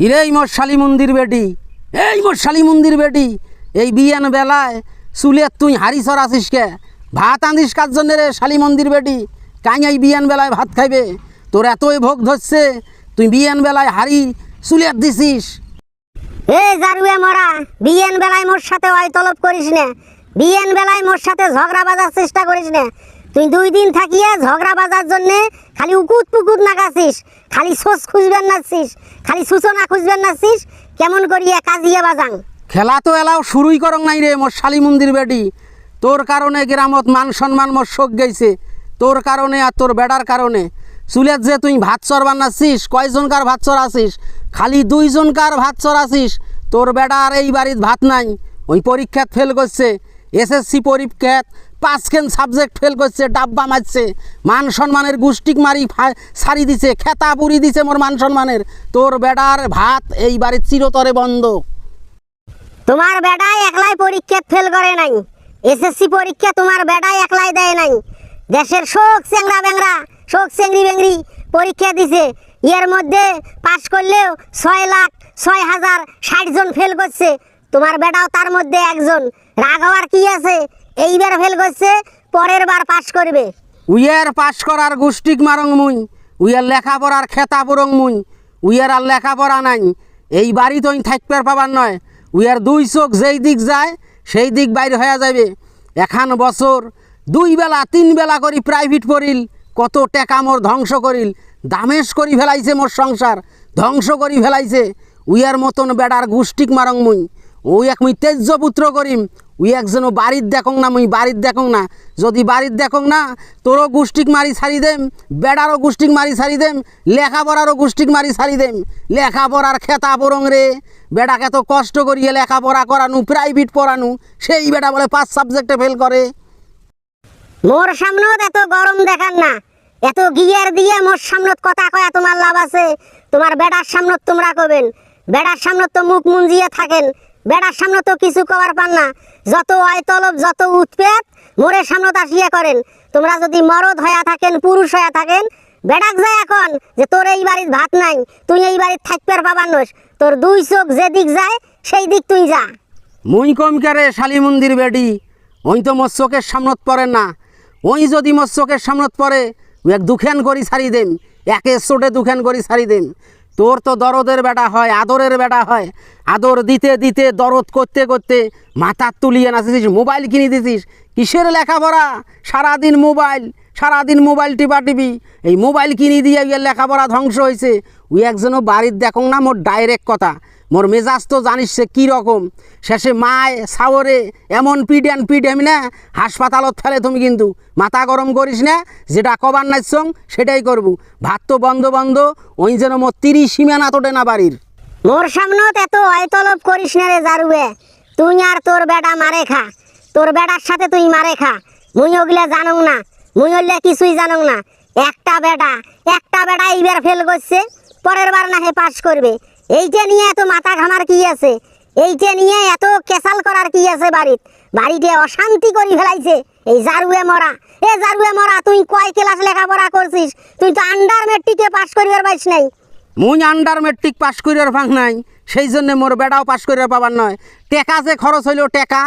হিরে মোর শালি মন্দির বেটি? এই মোর মন্দির বেটি, এই বিয়ান বেলায় চুলে তুই হাড়ি সরাছিস কে? ভাত আনিস কার জন্য রে শালি মন্দির বেটি? কাই এই বিয়ান বেলায় ভাত খাইবে? তোর এতই ভোগ ধরছে, তুই বিয়ান বেলায় হাড়ি চুলে দিছিস। এ জারুয়ে মরা, বিয়েন বেলায় মোর সাথে ওই তলব করিস না। বিয়েন বেলায় মোর সাথে ঝগড়া বাজার চেষ্টা করিস না। তুই দুই দিন থাকিয়ে ঝগড়া বাজার জন্যে খালি উকুত পুকুত নাগাছিস, খালি সোস খুঁজবেন নাচিস খালি সূচনা খুঁজবেন নাচিস কেমন করিয়া কাজিয়া বাজাং? খেলা তো এলাও শুরুই করং নাই রে, মোর শালি মন্দির বেটি। তোর কারণে গ্রামত মান সম্মান মোর শোক গেছে তোর কারণে আর তোর বেড়ার কারণে। চুলের যে তুই ভাত চর বানাচ্ছিস কয়জনকার ভাত চর আসিস খালি দুইজনকার ভাত চর আসিস তোর বেড়া আর এই বাড়ির ভাত নাই। ওই পরীক্ষাত ফেল করছে। এসএসসি পরীক্ষাত পাঁচখান সাবজেক্ট ফেল করছে, ডাব্বা মারছে, মান সম্মানের গুষ্টিক মারি সারি দিছে, খেতা পুরি দিছে মোর মান সম্মানের। তোর বেড়ার ভাত এই চিরতরে বন্ধ। তোমার বেটাই একলাই পরীক্ষা ফেল করে নাই। এসএসসি পরীক্ষা তোমার বেটাই একলাই দেয় নাই। দেশের শোক চেংরা বেংরা শোক চেংরি বেংরি পরীক্ষা দিছে। এর মধ্যে পাশ করলেও ছয় লাখ ছয় হাজার ষাট জন ফেল করছে। তোমার বেটাও তার মধ্যে একজন। রাগ হওয়ার কি আছে? এইবার ফেল করছে, পরের বার পাশ করবে। উইয়ার পাশ করার গোষ্ঠীক মারং মুই, উইয়ার লেখাপড়ার খেতা পুরং মুই, উইয়ার আর লেখাপড়া নাই। এই বাড়ি তো থাকতে পাবার নয়। উইয়ার দুই চোখ যেই দিক যায়, সেই দিক বাইর হয়ে যাবে এখান বছর দুই বেলা, তিন বেলা করি প্রাইভেট পড়িল কত টেকা মোর ধ্বংস করিল। দামেশ করি ফেলাইছে মোর সংসার, ধ্বংস করি ফেলাইছে। উইয়ার মতন বেড়ার গোষ্ঠীক মারং মুই। ওই এক মুই তেজ্য পুত্র করিম উই একজন বাড়ির দেখং না, মুই বাড়ির দেখং না। যদি বাড়ির দেখং না, তোরও গোষ্ঠীক মারি ছাড়ি দেম, বেড়ারও গোষ্ঠীক মারি ছাড়ি দেম, লেখাপড়ারও গোষ্ঠীক মারি ছাড়ি দেম। লেখাপড়ার খেতা পরং রে, বেটাকে তো কষ্ট করিয়ে লেখাপড়া করানু প্রাইভেট পড়ানু, সেই বেটা বলে পাঁচ সাবজেক্টে ফেল করে। মোর সামনত এত গরম দেখান না, এত গিয়ার দিয়ে মোর সামনত কথা কয়া তোমার লাভ আছে। তোমার বেটার সামনত তোমরা কবেন বেড়ার সামনত তো মুখ মুঞ্জিয়ে থাকেন বেড়ার সামনে তো কিছু কবার পান না। যত তলব, যত উৎপেত মোরের সামনত আসিয়া করেন। তোমরা যদি মরদ হয়া থাকেন, পুরুষ হয়া থাকেন, বেড়াক যায় এখন যে তোর এই বাড়ির ভাত নাই, তুই এই বাড়ির থাকবার পাবার নস। তোর দুই চোখ যেদিক যায় সেই দিক তুই যা। মুই কম কারে, শালি মন্দির বেডি। ওই তো মোর চোখের সামনত পড়ে না। ওই যদি মোর চোখের সামনত পড়ে এক দুখান করি ছাড়ি দেন। একে চোটে দুখান করি ছাড়ি দেম তোর তো দরদের বেটা হয়, আদরের বেটা হয়। আদর দিতে দিতে, দরদ করতে করতে মাথা তুলিয়ে নাচিস মোবাইল কিনে দিছিস। কিসের লেখাপড়া? সারাদিন মোবাইল সারাদিন মোবাইল টিপা টিপি এই মোবাইল কিনে দিয়ে লেখাপড়া ধ্বংস হয়েছে। ওই একজনও বাড়ির দেখং না, মোর ডাইরেক্ট কথা। মোর মেজাজ তো জানিস সে কী রকম? শেষে মায় সাওরে এমন পিডেন পিডেম না, হাসপাতালত ফেলে তুমি কিন্তু। মাথা গরম করিস না, যেটা কবার নাচছং সেটাই করবু। ভাত তো বন্ধ বন্ধ, ওই যেন মোর তিরিশ সীমানা তোটে না বাড়ির। মোর সামনত এত অয়তলব করিস না রে জারুয়ে তুই আর তোর বেটা মারে খা। তোর বেটার সাথে তুই মারে খা। মুই ওগুলা জানং না। মুই হলে কিছুই জানং না। একটা বেটা একটা বেটা এইবার ফেল করছে, পরের বার না হে পাস করবে। এইটা নিয়ে এত মাথা ঘামার কি আছে? এইটা নিয়ে এত কেসাল করার কি আছে বাড়িত? বাড়িতে অশান্তি করি ফেলাইছে। এই জারুয়ে মরা। এ জারুয়ে মরা, তুই কয় ক্লাস লেখাপড়া করছিস? তুই তো আন্ডার মেট্রিকে পাস করিবার পাইস নাই। মুই আন্ডার মেট্রিক পাস করিয়ার ভাঙ নাই। সেই জন্য মোর বেটাও পাস করিয়ার পাবার নয়। টেকা যে খরচ হইল টেকা।